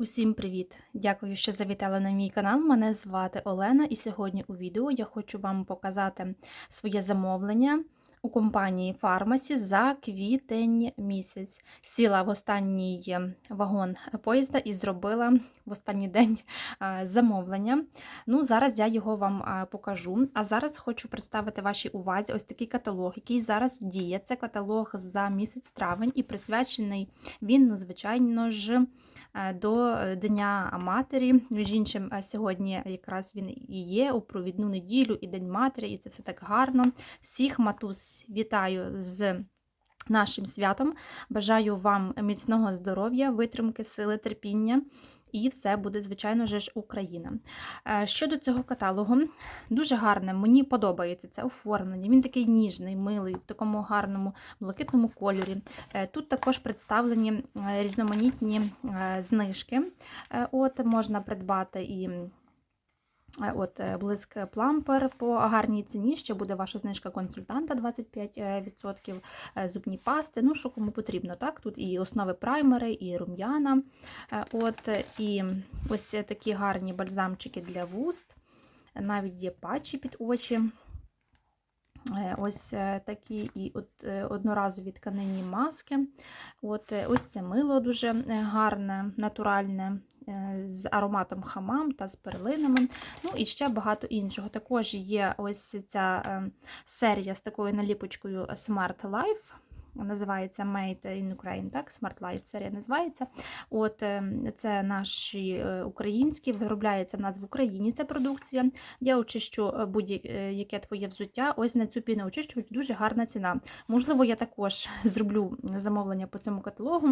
Усім привіт! Дякую, що завітали на мій канал. Мене звати Олена, і сьогодні у відео я хочу вам показати своє замовлення у компанії Фармасі за квітень місяць. Сіла в останній вагон поїзда і зробила в останній день е, замовлення. Ну, зараз я його вам е, покажу. А зараз хочу представити вашій увазі ось такий каталог, який зараз діє. Це каталог за місяць травень і присвячений він, ну, звичайно ж е, до Дня Матері. Між іншим, е, сьогодні якраз він і є у провідну неділю, і День Матері, і це все так гарно. Всіх вітаю з. Нашим святом бажаю вам міцного здоров'я, витримки, сили, терпіння, і все буде, звичайно ж, Україна. Е, Щодо цього каталогу, дуже гарне, мені подобається це оформлення. Він такий ніжний, милий, в такому гарному блакитному кольорі. Е, Тут також представлені е, різноманітні знижки. От можна придбати і. Е, От е, блиск плампер по гарній ціні. Ще буде ваша знижка консультанта 25%, е, зубні пасти. Ну, що кому потрібно. так? Тут і основи праймери, і рум'яна. От, і ось такі гарні бальзамчики для вуст. Навіть є патчі під очі. Ось такі і от одноразові тканинні маски. От, ось це мило дуже гарне, натуральне, з ароматом хамам та з перлинами. Ну і ще багато іншого. Також є ось ця е, серія з такою наліпочкою Smart Life. Називається Made in Ukraine, так, Smart Life серія називається. От е, це наші е, українські, виробляється в нас в Україні ця продукція. Я очищу е, будь-яке твоє взуття. Ось на цю піну очищувач дуже гарна ціна. Можливо, я також зроблю замовлення по цьому каталогу.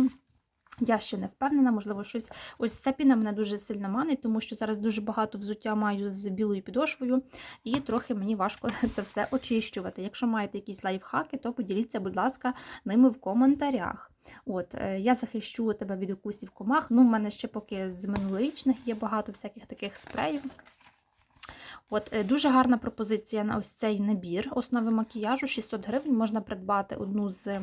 Я ще не впевнена, можливо, щось. Ось ця піна мене дуже сильно манить, тому що зараз дуже багато взуття маю з білою підошвою, і трохи мені важко це все очищувати. Якщо маєте якісь лайфхаки, то поділіться, будь ласка, ними в коментарях. От, е, я захищу тебе від укусів комах. Ну, в мене ще поки з минулорічних є багато всяких таких спреїв. От, е, Дуже гарна пропозиція на ось цей набір основи макіяжу. 600 гривень можна придбати одну з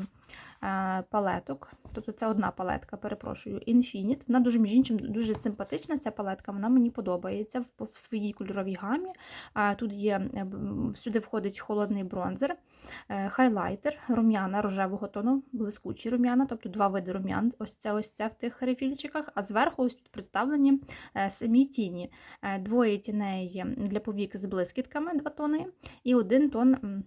палеток. Тобто це одна палетка, перепрошую, Infinite. Вона дуже, між іншим, дуже симпатична, ця палетка, вона мені подобається в, своїй кольоровій гамі. Тут є, е, б- сюди входить холодний бронзер, е, хайлайтер, рум'яна рожевого тону, блискучі рум'яна, тобто два види рум'ян. Ось це ось це в тих рефільчиках, а зверху ось тут представлені е, самі тіні. Е, Двоє тіней для повік з блискітками, два тони, і один тон.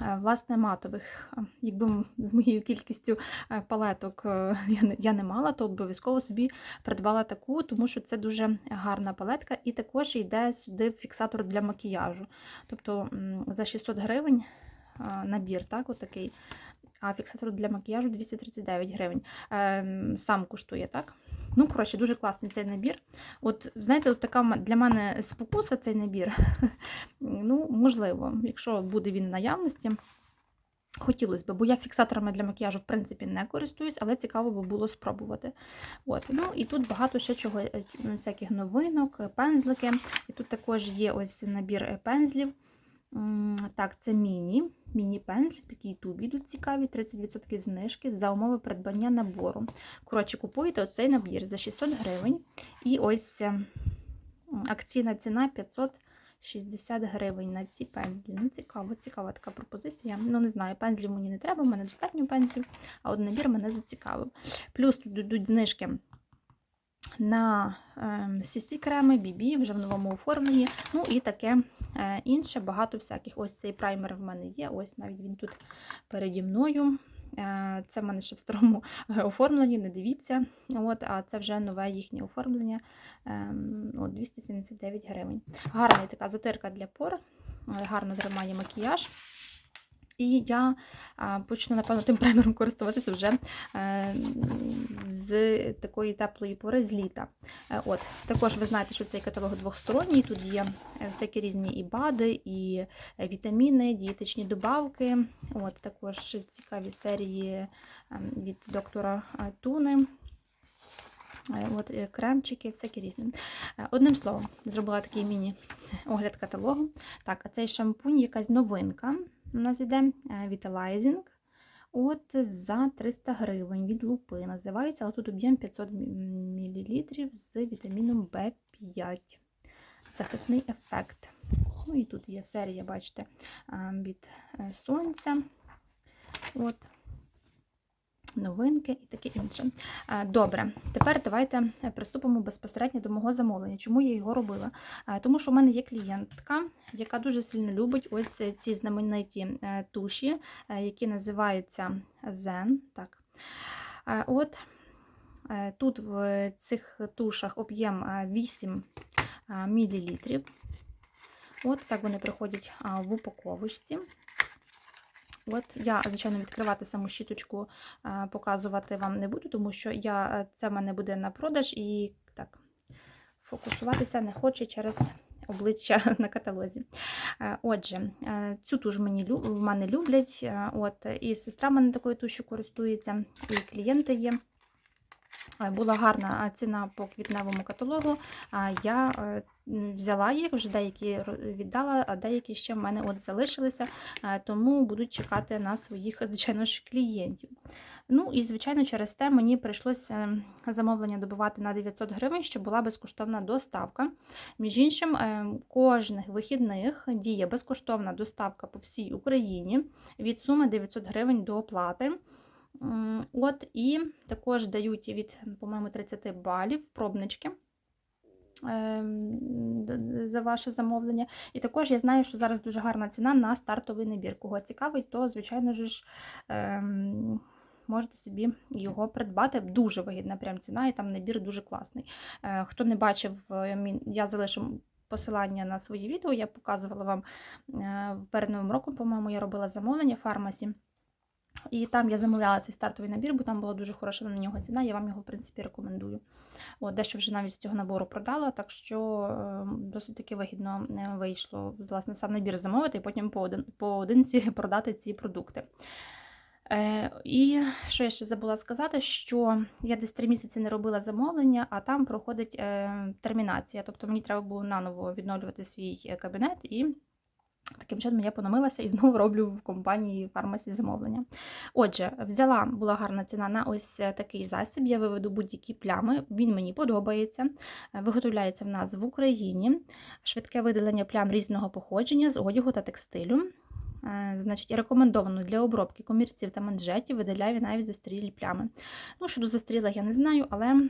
Е, Власне, матових. Якби з моєю кількістю е, палеток е, я не, мала, то обов'язково собі придбала таку, тому що це дуже гарна палетка, і також йде сюди фіксатор для макіяжу. Тобто за 600 гривень набір, так, отакий. А фіксатор для макіяжу 239 гривень. Ем, Сам коштує, так? Ну, коротше, дуже класний цей набір. От, знаєте, от така для мене спокуса цей набір. ну, можливо, якщо буде він в наявності. Хотілося б, бо я фіксаторами для макіяжу, в принципі, не користуюсь, але цікаво би було спробувати. От. Ну, і тут багато ще чого, е, всяких новинок, пензлики. І тут також є ось набір е, пензлів. Так, це міні. Міні-пензлі в такій тубі йдуть цікаві, 30% знижки за умови придбання набору. Коротше, купуєте оцей набір за 600 гривень. І ось е, акційна ціна 560 гривень на ці пензлі. Ну, цікаво, цікава така пропозиція. Ну, не знаю, пензлів мені не треба, в мене достатньо пензлів, а от набір мене зацікавив. Плюс тут йдуть знижки на ем, CC креми, BB вже в новому оформленні. Ну і таке е, інше, багато всяких. Ось цей праймер в мене є. Ось навіть він тут переді мною. Е, Це в мене ще в старому оформленні, не дивіться. От, а це вже нове їхнє оформлення. Ем, От, 279 гривень. Гарна така затирка для пор, е, гарно тримає макіяж. І я почну, напевно, тим праймером користуватися вже е, з такої теплої пори з літа. Е, От, також ви знаєте, що цей каталог двохсторонній. Тут є е, всякі різні і БАДи, і вітаміни, дієтичні добавки. От, також цікаві серії ем, від доктора Туни. От, кремчики, всякі різні. Одним словом, зробила такий міні-огляд каталогу. Так, а цей шампунь якась новинка. У нас іде віталайзінг. От за 300 гривень від лупи називається, але тут об'єм 500 мл. мл з вітаміном В5. Захисний ефект. Ну і тут є серія, бачите, від е, сонця. От. Новинки і таке інше. Е, Добре, тепер давайте приступимо безпосередньо до мого замовлення. Чому я його робила? Е, Тому що в мене є клієнтка, яка дуже сильно любить ось ці знамениті е, туші, е, які називаються Zen. Так. Е, От е, тут в цих тушах об'єм е, 8 мл. От так вони приходять в упаковочці. От я, звичайно, відкривати саму щіточку показувати вам не буду, тому що я, е, це в мене буде на продаж і так, фокусуватися не хоче через обличчя на каталозі. Е, Отже, е, цю туш мені в мене люблять. е, От, і сестра в мене такою тушу користується, і клієнти є. Е, Була гарна е, ціна по квітневому каталогу. а Я е, взяла їх, вже деякі віддала, а деякі ще в мене от залишилися, е, тому будуть чекати на своїх, звичайно ж, клієнтів. Ну і, звичайно, через те мені прийшлося замовлення добувати на 900 гривень, щоб була безкоштовна доставка. Між іншим, е, кожних вихідних діє безкоштовна доставка по всій Україні від суми 900 гривень до оплати. От, і також дають від, по-моєму, 30 балів пробнички ем, за ваше замовлення. І також я знаю, що зараз дуже гарна ціна на стартовий набір. Кого цікавить, то, звичайно ж, ем, можете собі його придбати. Дуже вигідна прям ціна, і там набір дуже класний. Е, Хто не бачив, е, я залишу. Посилання на свої відео я показувала вам е, перед новим роком, по-моєму, я робила замовлення в фармасі. І там я замовляла цей стартовий набір, бо там була дуже хороша на нього ціна. Я вам його, в принципі, рекомендую. От, дещо вже навіть з цього набору продала, так що е, досить таки вигідно е, вийшло власне сам набір замовити і потім по один- поодинці продати ці продукти. Е, і що я ще забула сказати, що я десь три місяці не робила замовлення, а там проходить е, термінація. Тобто мені треба було наново відновлювати свій е, кабінет і. Таким чином я понамилася і знову роблю в компанії фармасі замовлення. Отже, взяла була гарна ціна на ось е, такий засіб. Я виведу будь-які плями. Він мені подобається. Е, Виготовляється в нас в Україні. Швидке видалення плям різного походження з одягу та текстилю. Е, Значить, рекомендовано для обробки комірців та манжетів, видаляє навіть застарілі плями. Ну, щодо застарілих я не знаю, але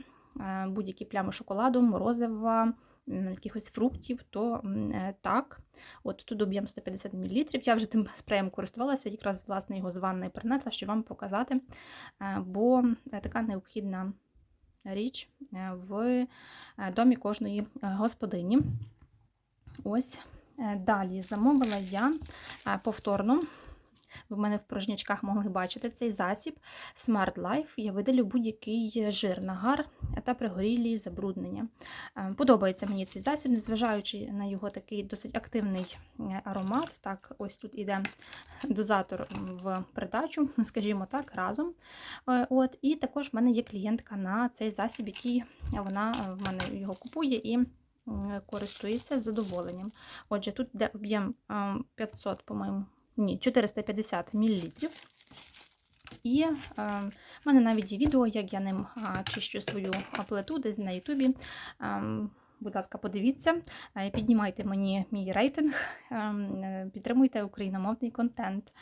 будь-які плями шоколаду, морозива, якихось фруктів, то е, так. От тут об'єм 150 мл. Я вже тим спреєм користувалася, якраз власне його з ванної принесла, щоб вам показати, е, бо е, така необхідна річ е, в е, домі кожної е, господині. Ось Е, далі замовила я е, повторно. В мене в порожнячках могли бачити цей засіб Smart Life. Я видалю будь-який жир, нагар та пригорілі забруднення. Е, Подобається мені цей засіб, незважаючи на його такий досить активний е, аромат. Так, ось тут іде дозатор в придачу, скажімо так, разом. Е, От, І також в мене є клієнтка на цей засіб, який вона в мене його купує і користується задоволенням. Отже, тут йде об'єм е, 500, по-моєму, ні, 450 мл. І е, в мене навіть є відео, як я ним а, чищу свою а, плиту десь на Ютубі. Ем, Будь ласка, подивіться, Е, піднімайте мені мій рейтинг, е, підтримуйте україномовний контент.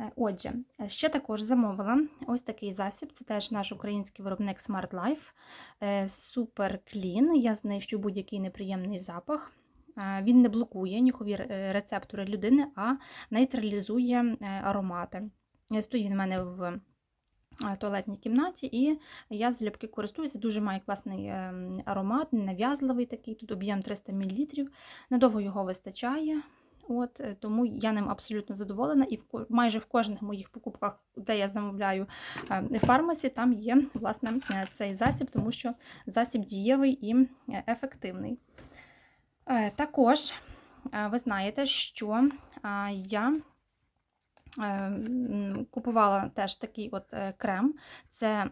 Е, Отже, е, ще також замовила ось такий засіб. Це теж наш український виробник Smart Life. Е, Super Clean. Я знищу будь-який неприємний запах. Він не блокує нюхові е, рецептори людини, а нейтралізує е, аромати. Е, Стоїть він в мене в туалетній кімнаті, і я залюбки користуюся. Дуже має класний аромат, ненав'язливий такий, тут об'єм 300 мл. Надовго його вистачає. От, тому я ним абсолютно задоволена, і в майже в кожних моїх покупках, де я замовляю фармасі, там є власне цей засіб, тому що засіб дієвий і ефективний. Е, Також е, ви знаєте, що я е, купувала теж такий от крем. Це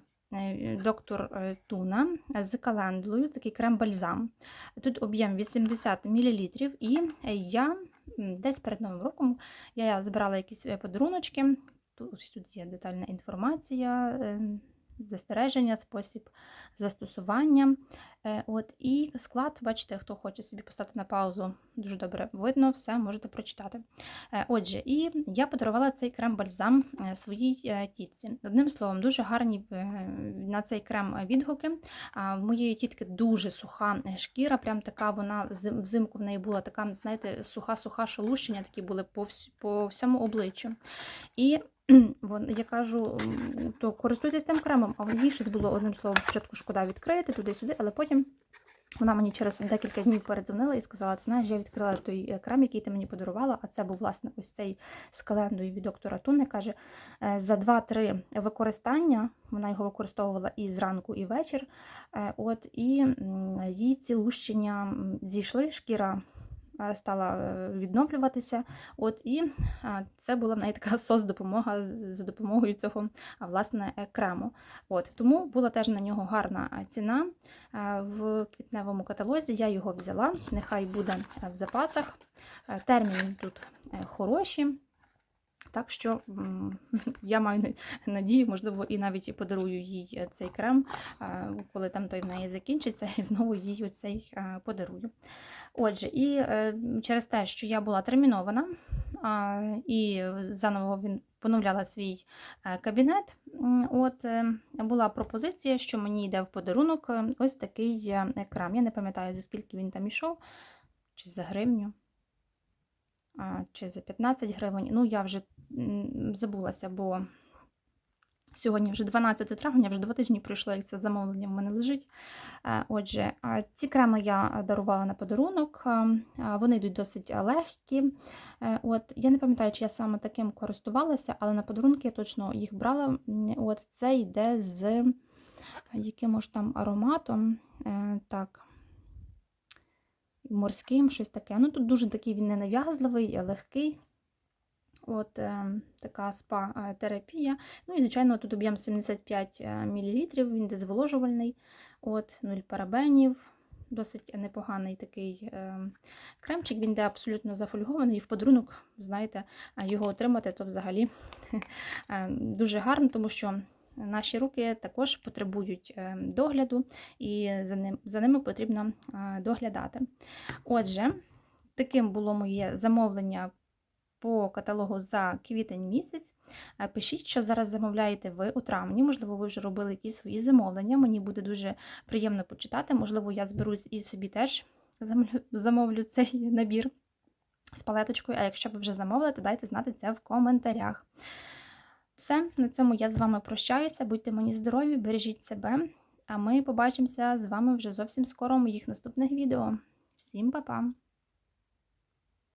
доктор Туна з календлою, такий крем-бальзам. Тут об'єм 80 мл, і я десь перед Новим роком я збирала якісь подаруночки. Тут, тут є детальна інформація. Застереження, спосіб застосування. Е, От, і склад, бачите, хто хоче собі поставити на паузу, дуже добре видно, все можете прочитати. Е, Отже, і я подарувала цей крем-бальзам е, своїй тітці. Одним словом, дуже гарні на цей крем відгуки. В моєї тітки дуже суха шкіра, прям така вона взимку в неї була така, знаєте, суха-суха шелущення, такі були по, всьому обличчю. І я кажу, то користуйтесь тим кремом, а їй щось було одним словом, спочатку шкода відкрити туди-сюди, але потім. Вона мені через декілька днів передзвонила і сказала: ти знаєш, я відкрила той е, крем, який ти мені подарувала, а це був власне ось цей з календою від доктора Туни. Каже, е, за 2-3 використання вона його використовувала і зранку, і вечір. Е, От і її ці лущення зійшли, шкіра стала е, відновлюватися. От і е, це була в неї така сос-допомога з- за допомогою цього власне е, крему. От тому була теж на нього гарна е, ціна е, в квітневому каталозі. Я його взяла. Нехай буде е, в запасах. Е, Терміни тут е, хороші. Так що я маю надію, можливо, і навіть подарую їй е, цей крем, коли там той в неї закінчиться, і знову їй оцей подарую. Отже, і е, через те, що я була термінована і заново він поновляла свій е, кабінет, от була пропозиція, що мені йде в подарунок ось такий крем. Я не пам'ятаю, за скільки він там ішов, чи за гривню чи за 15 гривень. Ну, я вже забулася, бо сьогодні вже 12 травня, вже два тижні пройшло, як це замовлення в мене лежить. Е, Отже, ці креми я дарувала на подарунок, а, вони йдуть досить легкі. Е, От, я не пам'ятаю, чи я саме таким користувалася, але на подарунки я точно їх брала. От це йде з якимось там ароматом. Е, Так морським, щось таке. Ну тут дуже такий він ненав'язливий, легкий. От е, така спа-терапія. Ну і, звичайно, тут об'єм 75 мл, він йде зволожувальний, от, 0 парабенів. Досить непоганий такий е, кремчик, він йде абсолютно зафольгований. І в подарунок, знаєте, його отримати, то взагалі е, дуже гарно, тому що наші руки також потребують е, догляду, і за, ним, за ними потрібно е, доглядати. Отже, таким було моє замовлення по каталогу за квітень місяць. Е, Пишіть, що зараз замовляєте ви у травні. Можливо, ви вже робили якісь свої замовлення. Мені буде дуже приємно почитати. Можливо, я зберусь і собі теж замовлю, цей набір з палеточкою. А якщо ви вже замовили, то дайте знати це в коментарях. Все, на цьому я з вами прощаюся. Будьте мені здорові, бережіть себе. А ми побачимося з вами вже зовсім скоро у моїх наступних відео. Всім па-па!